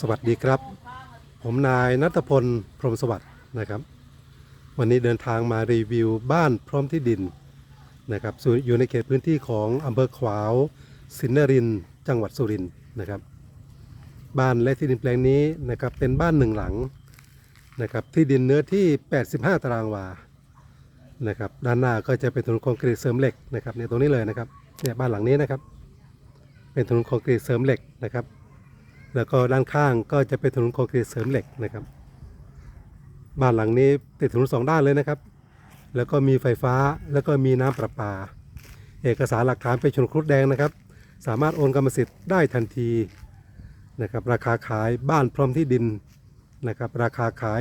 สวัสดีครับ ผมนายนัทพลพรหมสวัสดิ์นะครับ วันนี้เดินทางมารีวิวบ้านพร้อมที่ดินนะครับอยู่ในเขตพื้นที่ของอำเภอขวาว สินนรินจังหวัดสุรินทร์นะครับ บ้านและที่ดินแปลงนี้นะครับเป็นบ้านหนึ่งหลังนะครับที่ดินเนื้อที่ 85 ตารางวานะครับด้านหน้าก็จะเป็นถนนคอนกรีตเสริมเหล็กนะครับเนี่ยตรงนี้เลยนะครับเนี่ยบ้านหลังนี้นะครับ เป็นถนนคอนกรีตเสริมเหล็กนะครับ แล้วก็ด้านข้างก็จะเป็นถนนคอนกรีตเสริมเหล็กนะครับ บ้านหลังนี้ติดถนนสองด้านเลยนะครับ แล้วก็มีไฟฟ้าแล้วก็มีน้ำประปา เอกสารหลักฐานเป็นชนครุฑแดงนะครับ สามารถโอนกรรมสิทธิ์ได้ทันทีนะครับ ราคาขายบ้านพร้อมที่ดินนะครับ ราคาขาย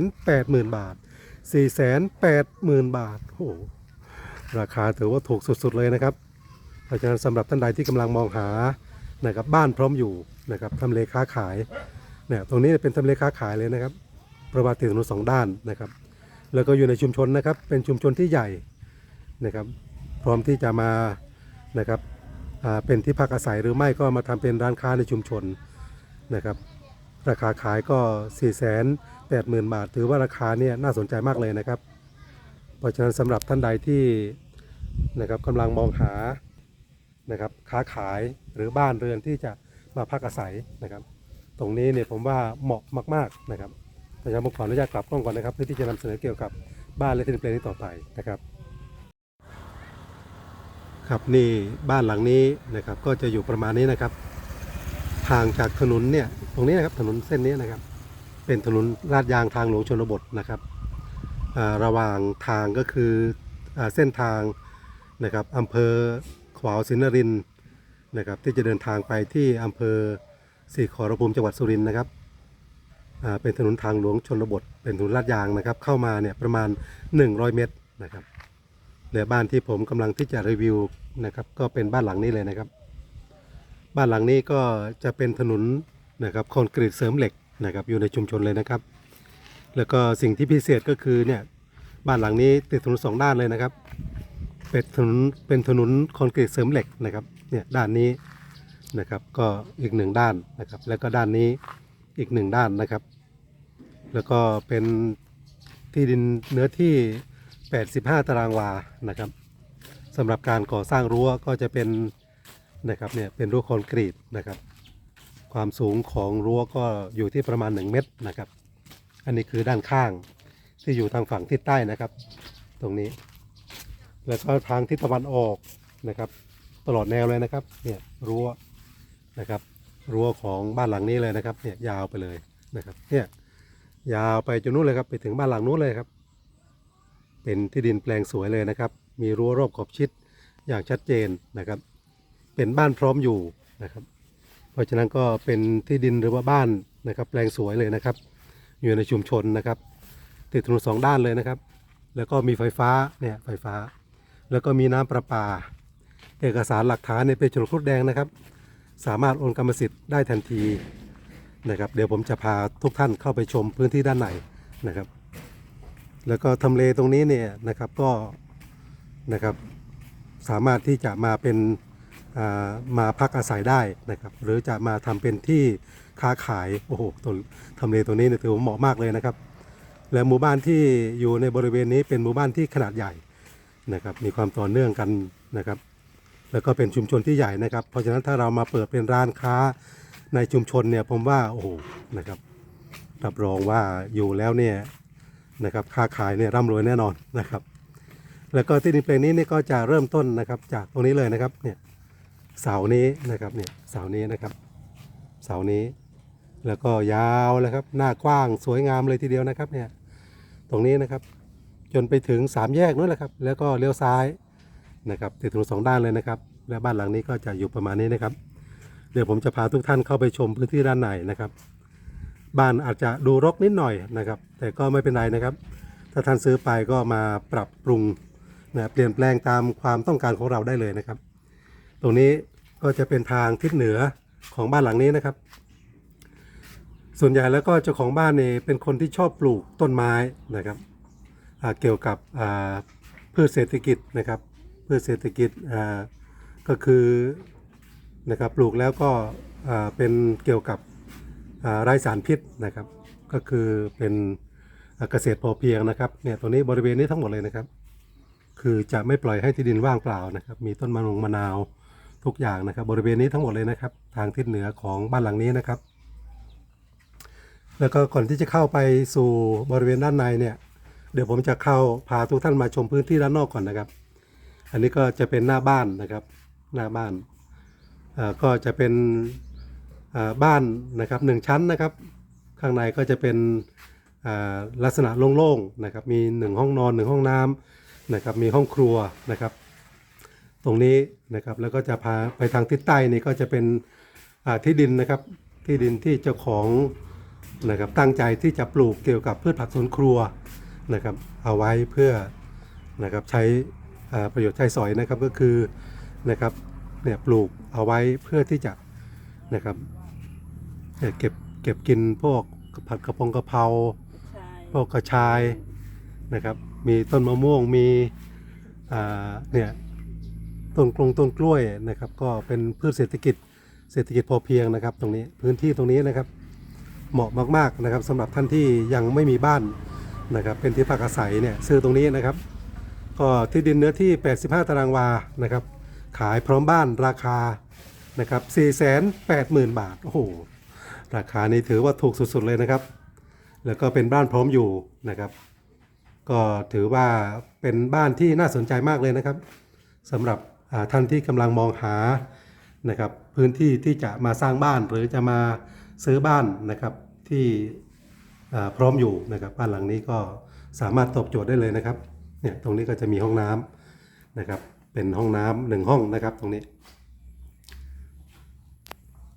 480,000 บาท 480,000 บาทโอ้โหราคาถือว่าถูกสุดๆเลยนะครับ เพราะฉะนั้นสำหรับท่านใดที่กำลังมองหา นะครับบ้านพร้อมอยู่นะครับทำเลค้าขายเนี่ยตรงนี้เป็นทำเลค้าขายเลยนะครับประวัติดถนนสองด้านนะครับ แล้วก็อยู่ในชุมชนนะครับ เป็นชุมชนที่ใหญ่นะครับ พร้อมที่จะมานะครับเป็นที่พักอาศัยหรือไม่ก็มาทำเป็นร้านค้าในชุมชนนะครับ ราคาขายก็ 4 8 0 0 0 0 บาท ถือว่าราคาเนี่ยน่าสนใจมากเลยนะครับ เพราะฉะนั้นสำหรับท่านใดที่นะครับกำลังมองหา นะครับค้าขายหรือบ้านเรือนที่จะมาพักอาศัยนะครับ ตรงนี้เนี่ยผมว่าเหมาะมาก ๆนะครับเพราะฉะนั้นผมขออนุญาตกลับกล้องก่อนนะครับเพื่อที่จะนำเสนอเกี่ยวกับบ้านและที่ดินแปลงนี้ต่อไปนะครับ ครับนี่บ้านหลังนี้นะครับก็จะอยู่ประมาณนี้นะครับห่างจากถนนเนี่ยตรงนี้นะครับถนนเส้นนี้นะครับ เป็นถนนลาดยางทางหลวงชนบทนะครับระหว่างทางก็คืออเส้นทางนะครับอำเภอ ขวาวสินนรินนะครับที่จะเดินทางไปที่อำเภอสีขอรภูมิจังหวัดสุรินทร์นะครับเป็นถนนทางหลวงชนบท เป็นถนนลาดยางนะครับ เข้ามาเนี่ยประมาณ 100 เมตรนะครับเหลือบ้านที่ผมกำลังที่จะรีวิวนะครับ ก็เป็นบ้านหลังนี้เลยนะครับ บ้านหลังนี้ก็จะเป็นถนนนะครับคอนกรีตเสริมเหล็กนะครับ อยู่ในชุมชนเลยนะครับ แล้วก็สิ่งที่พิเศษก็คือเนี่ยบ้านหลังนี้ติดถนนสองด้านเลยนะครับ เป็นถนนเป็นถนนคอนกรีตเสริมเหล็กนะครับเนี่ยด้านนี้นะครับก็อีกหนึ่งด้านนะครับ แล้วก็ด้านนี้อีกหนึ่งด้านนะครับ แล้วก็เป็นที่ดินเนื้อที่ 85 ตารางวานะครับสำหรับการก่อสร้างรั้วก็จะเป็นนะครับเนี่ยเป็นรั้วคอนกรีตนะครับ ความสูงของรั้วก็อยู่ที่ประมาณ 1 เมตรนะครับ อันนี้คือด้านข้างที่อยู่ทางฝั่งทิศใต้นะครับ ตรงนี้ แล้วก็ทางทิศตะวันออกนะครับ ตลอดแนวเลยนะครับ เนี่ยรั้วนะครับ รั้วของบ้านหลังนี้เลยนะครับ เนี่ยยาวไปเลยนะครับ เนี่ยยาวไปจนนู้นเลยครับ ไปถึงบ้านหลังนู้นเลยครับ เป็นที่ดินแปลงสวยเลยนะครับ มีรั้วรอบขอบชิดอย่างชัดเจนนะครับ เป็นบ้านพร้อมอยู่นะครับ เพราะฉะนั้นก็เป็นที่ดินหรือว่าบ้านนะครับ แปลงสวยเลยนะครับ อยู่ในชุมชนนะครับ ติดถนนสองด้านเลยนะครับ แล้วก็มีไฟฟ้าเนี่ยไฟฟ้า แล้วก็มีน้ำประปา เอกสารหลักฐานเนี่ยเป็นโฉนดครุฑแดงนะครับ สามารถโอนกรรมสิทธิ์ได้ทันทีนะครับ เดี๋ยวผมจะพาทุกท่านเข้าไปชมพื้นที่ด้านในนะครับ แล้วก็ทำเลตรงนี้เนี่ยนะครับก็นะครับสามารถที่จะมาเป็นอ่ามาพักอาศัยได้นะครับ หรือจะมาทำเป็นที่ค้าขายโอ้โหตรงทำเลตรงนี้เนี่ยถือว่าเหมาะมากเลยนะครับ และหมู่บ้านที่อยู่ในบริเวณนี้เป็นหมู่บ้านที่ขนาดใหญ่ นะครับมีความต่อเนื่องกันนะครับ แล้วก็เป็นชุมชนที่ใหญ่นะครับ เพราะฉะนั้นถ้าเรามาเปิดเป็นร้านค้าในชุมชนเนี่ยผมว่าโอ้โหนะครับรับรองว่าอยู่แล้วเนี่ยนะครับค้าขายเนี่ยร่ำรวยแน่นอนนะครับ แล้วก็ที่ดินแปลงนี้เนี่ยก็จะเริ่มต้นนะครับจากตรงนี้เลยนะครับเนี่ยเสานี้นะครับเนี่ยเสานี้นะครับ เสานี้ แล้วก็ยาวเลยครับหน้ากว้างสวยงามเลยทีเดียวนะครับเนี่ยตรงนี้นะครับ จนไปถึงสามแยกนู้นแหละครับ แล้วก็เลี้ยวซ้ายนะครับติดถนนสองด้านเลยนะครับ และบ้านหลังนี้ก็จะอยู่ประมาณนี้นะครับ เดี๋ยวผมจะพาทุกท่านเข้าไปชมพื้นที่ด้านในนะครับ บ้านอาจจะดูรกนิดหน่อยนะครับ แต่ก็ไม่เป็นไรนะครับ ถ้าท่านซื้อไปก็มาปรับปรุงนะเปลี่ยนแปลงตามความต้องการของเราได้เลยนะครับ ตรงนี้ก็จะเป็นทางทิศเหนือของบ้านหลังนี้นะครับ ส่วนใหญ่แล้วก็เจ้าของบ้านเนี่ยเป็นคนที่ชอบปลูกต้นไม้นะครับ เกี่ยวกับอ่าพืชเศรษฐกิจนะครับพืชเศรษฐกิจก็คือนะครับปลูกแล้วก็เป็นเกี่ยวกับไร้สารพิษนะครับ ก็คือเป็นเกษตรพอเพียงนะครับเนี่ยตรงนี้บริเวณนี้ทั้งหมดเลยนะครับ คือจะไม่ปล่อยให้ที่ดินว่างเปล่านะครับ มีต้นมะนงมะนาวทุกอย่างนะครับ บริเวณนี้ทั้งหมดเลยนะครับ ทางทิศเหนือของบ้านหลังนี้นะครับ แล้วก็ก่อนที่จะเข้าไปสู่บริเวณด้านในเนี่ย เดี๋ยวผมจะเข้าพาทุกท่านมาชมพื้นที่ด้านนอกก่อนนะครับ อันนี้ก็จะเป็นหน้าบ้านนะครับ หน้าบ้านก็จะเป็นบ้านนะครับหนึ่งชั้นนะครับ ข้างในก็จะเป็นลักษณะโล่งๆนะครับ มีหนึ่งห้องนอนหนึ่งห้องน้ำนะครับ มีห้องครัวนะครับ ตรงนี้นะครับ แล้วก็จะพาไปทางทิศใต้นี่ก็จะเป็นที่ดินนะครับ ที่ดินที่เจ้าของนะครับตั้งใจที่จะปลูกเกี่ยวกับพืชผักสวนครัว นะครับเอาไว้เพื่อนะครับใช้อ่าประโยชน์ใช้สอยนะครับก็คือนะครับเนี่ยปลูกเอาไว้เพื่อที่จะนะครับเนี่ยเก็บเก็บกินพวกผัดกระเพงกะเพราใช่พวกกระชายนะครับ มีต้นมะม่วงมีอ่าเนี่ยต้นกลงต้นกล้วยนะครับ ก็เป็นพืชเศรษฐกิจเศรษฐกิจพอเพียงนะครับ ตรงนี้พื้นที่ตรงนี้นะครับ เหมาะมากๆนะครับสำหรับท่านที่ยังไม่มีบ้าน นะครับเป็นที่พักอาศัยเนี่ยซื้อตรงนี้นะครับ ก็ที่ดินเนื้อที่ 85 ตารางวานะครับ ขายพร้อมบ้านราคานะครับ480,000 บาทโอ้โหราคานี้ถือว่าถูกสุดๆเลยนะครับ แล้วก็เป็นบ้านพร้อมอยู่นะครับ ก็ถือว่าเป็นบ้านที่น่าสนใจมากเลยนะครับสำหรับท่านที่กำลังมองหานะครับพื้นที่ที่จะมาสร้างบ้านหรือจะมาซื้อบ้านนะครับที่ พร้อมอยู่นะครับบ้านหลังนี้ก็สามารถตอบโจทย์ได้เลยนะครับเนี่ยตรงนี้ก็จะมีห้องน้ำนะครับ เป็นห้องน้ำหนึ่งห้องนะครับตรงนี้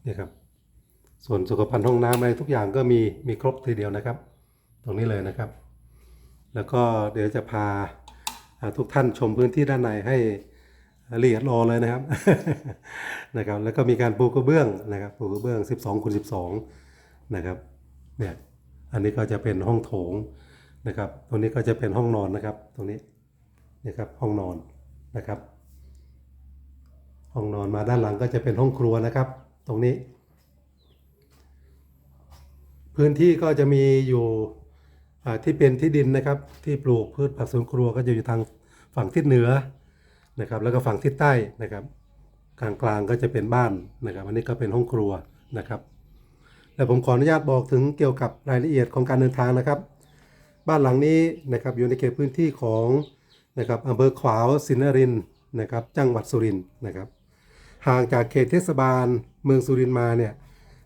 นี่ครับส่วนสุขภัณฑ์ห้องน้ำอะไรทุกอย่างก็มีมีครบทีเดียวนะครับ ตรงนี้เลยนะครับ แล้วก็เดี๋ยวจะพาอ่าทุกท่านชมพื้นที่ด้านในให้ละเอียดรอเลยนะครับนะครับ แล้วก็มีการปูกระเบื้องนะครับปูกระเบื้อง 12คูณ12 นะครับเนี่ย อันนี้ก็จะเป็นห้องโถงนะครับ ตรงนี้ก็จะเป็นห้องนอนนะครับ ตรงนี้นะครับห้องนอนนะครับ ห้องนอนมาด้านหลังก็จะเป็นห้องครัวนะครับ ตรงนี้ พื้นที่ก็จะมีอยู่ที่เป็นที่ดินนะครับ ที่ปลูกพืชผักสวนครัวก็จะอยู่ทางฝั่งทิศเหนือนะครับ แล้วก็ฝั่งทิศใต้นะครับกลางกลางก็จะเป็นบ้านนะครับ อันนี้ก็เป็นห้องครัวนะครับ และผมขออนุญาตบอกถึงเกี่ยวกับรายละเอียดของการเดินทางนะครับ บ้านหลังนี้นะครับอยู่ในเขตพื้นที่ของนะครับอำเภอขวาวสินนรินนะครับจังหวัดสุรินทร์นะครับห่างจากเขตเทศบาลเมืองสุรินทร์มาเนี่ย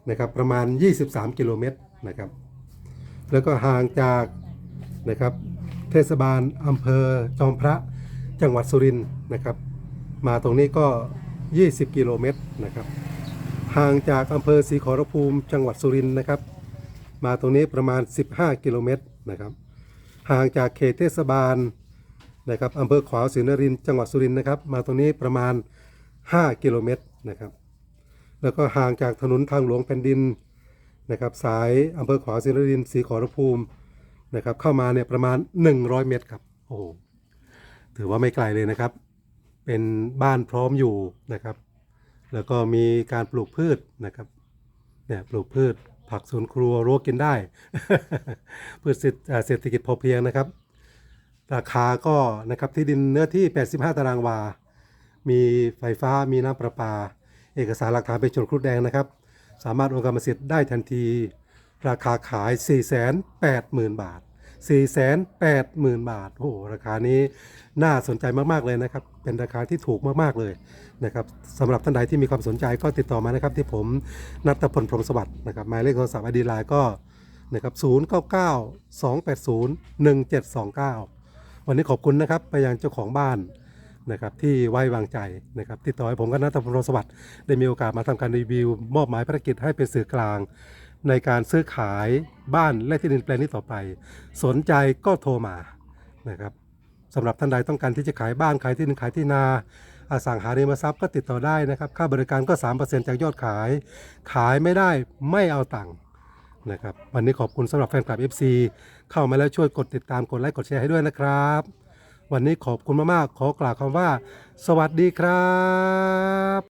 นะครับประมาณ 23 กิโลเมตรนะครับแล้วก็ห่างจากนะครับเทศบาลอำเภอจอมพระจังหวัดสุรินทร์นะครับมาตรงนี้ก็ 20 กิโลเมตรนะครับ ห่างจากอำเภอศรีขอรภูมิจังหวัดสุรินทร์นะครับ มาตรงนี้ประมาณ 15 กิโลเมตรนะครับ ห่างจากเขตเทศบาลนะครับอำเภอขวาวศรีนรินทร์จังหวัดสุรินทร์นะครับ มาตรงนี้ประมาณ 5 กิโลเมตรนะครับ แล้วก็ห่างจากถนนทางหลวงแผ่นดินนะครับ สายอำเภอขวาวศรีนรินทร์ศรีขอรภูมินะครับ เข้ามาเนี่ยประมาณ 100 เมตรครับโอ้โหถือว่าไม่ไกลเลยนะครับ เป็นบ้านพร้อมอยู่นะครับ แล้วก็มีการปลูกพืชนะครับเนี่ยปลูกพืช ผักสวนครัวรั้วกินได้ พืชเศรษฐอ่าเศรษฐกิจพอเพียงนะครับ ราคาก็นะครับที่ดินเนื้อที่ 85 ตารางวา มีไฟฟ้ามีน้ำประปา เอกสารหลักฐานเป็นชนครุฑแดงนะครับ สามารถโอนกรรมสิทธิ์ได้ทันที ราคาขาย 480,000 บาท 480,000 บาท โอ้โห ราคานี้น่าสนใจมาก ๆ เลยนะครับ เป็นราคาที่ถูกมาก ๆ เลยนะครับสำหรับท่านใดที่มีความสนใจก็ติดต่อมานะครับ ที่ผมนัทพลพรหมสวัสดิ์นะครับ หมายเลขโทรศัพท์อดีไลน์ก็นะครับ099 280 1729 วันนี้ขอบคุณนะครับไปยังเจ้าของบ้านนะครับที่ไว้วางใจนะครับติดต่อให้ผมกับนัทพลพรหมสวัสดิ์ได้มีโอกาสมาทำการรีวิว มอบหมายภารกิจให้เป็นสื่อกลาง ในการซื้อขายบ้านและที่ดินแปลงนี้ต่อไป สนใจก็โทรมานะครับสำหรับท่านใดต้องการที่จะขายบ้านขายที่ดินขายที่นาอสังหาริมทรัพย์ก็ติดต่อได้นะครับ ค่าบริการก็ 3%จากยอดขาย ขายไม่ได้ไม่เอาตังค์นะครับ วันนี้ขอบคุณสำหรับแฟนคลับ FC เข้ามาแล้วช่วยกดติดตามกดไลค์กดแชร์ให้ด้วยนะครับ วันนี้ขอบคุณมากๆขอกล่าวคำว่า สวัสดีครับ